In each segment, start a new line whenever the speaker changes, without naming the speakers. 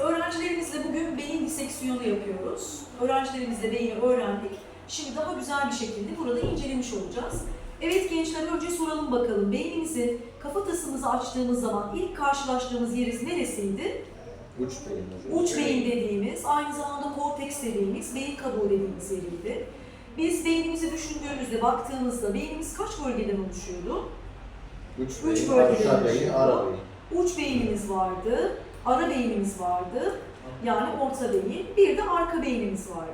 öğrencilerimizle bugün beyin diseksiyonu yapıyoruz. Öğrencilerimizle beyni öğrendik. Şimdi daha güzel bir şekilde burada incelemiş olacağız. Evet gençler önce soralım bakalım. Beynimizin kafatasımızı açtığımız zaman ilk karşılaştığımız yeriz neresiydi?
Uç beyin.
Uç beyin dediğimiz, aynı zamanda korteks dediğimiz, beyin kabuğu dediğimiz yeriydi. Biz beynimizi düşündüğümüzde, baktığımızda beynimiz kaç bölgeden oluşuyordu?
Uç beyin,
bölgeden
aşağı beyin,
oluşuyor.
ara beyin.
Uç beynimiz vardı, ara beynimiz vardı, yani orta beyin, bir de arka beynimiz vardı.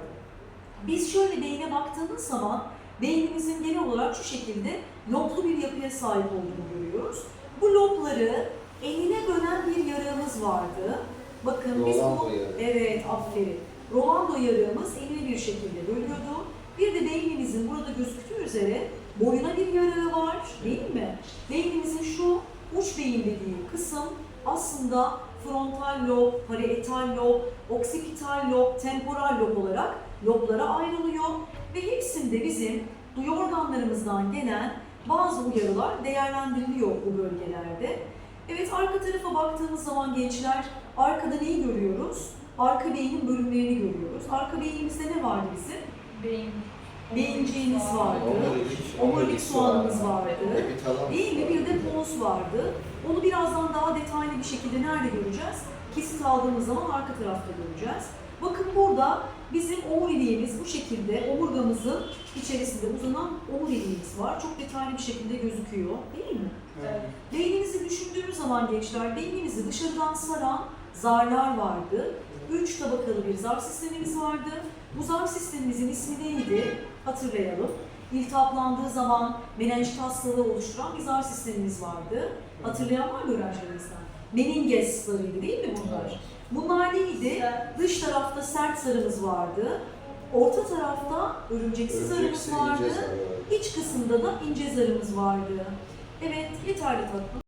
Biz şöyle beyne baktığımız zaman beynimizin genel olarak şu şekilde loblu bir yapıya sahip olduğunu görüyoruz. Bu lobları eline dönen bir yarığımız vardı. Bakın biz bu. Evet, aferin. Rolando yarığımız eline bir şekilde bölüyordu. Bir de beynimizin burada gözüktüğü üzere boyuna bir yarığı var, değil mi? Beynimizin şu uç beyin dediği kısım aslında frontal lob, parietal lob, oksipital lob, temporal lob olarak loblara ayrılıyor ve hepsinde bizim duyu organlarımızdan gelen bazı uyarılar değerlendiriliyor bu bölgelerde. Evet arka tarafa baktığımız zaman gençler arkada neyi görüyoruz? Arka beynin bölümlerini görüyoruz. Arka beynimizde ne vardı bizim?
Beyin.
Beyinciğimiz vardı.
Omurilik,
soğanımız vardı. Değil mi? Bir de pons vardı. Onu birazdan daha detaylı bir şekilde nerede göreceğiz? Kesit aldığımız zaman arka tarafta göreceğiz. Bakın burada bizim omuriliğimiz bu şekilde omurgamızın içerisinde uzanan omuriliğimiz var. Çok detaylı bir şekilde gözüküyor değil mi?
Evet.
Beyninizi düşündüğümüz zaman gençler beyninizi dışarıdan saran zarlar vardı. Üç tabakalı bir zar sistemimiz vardı. Bu zar sistemimizin ismi neydi? Hatırlayalım. İltihaplandığı zaman menenjit hastalığı oluşturan bir zar sistemimiz vardı. Hatırlayan var mı öğrencilerimizden? Meninges zarıydı değil mi bunlar? Bunlar neydi? Dış tarafta sert zarımız vardı. Orta tarafta örümceksiz zarımız vardı. İç kısımda da ince zarımız vardı. Evet, yeterli tatlım.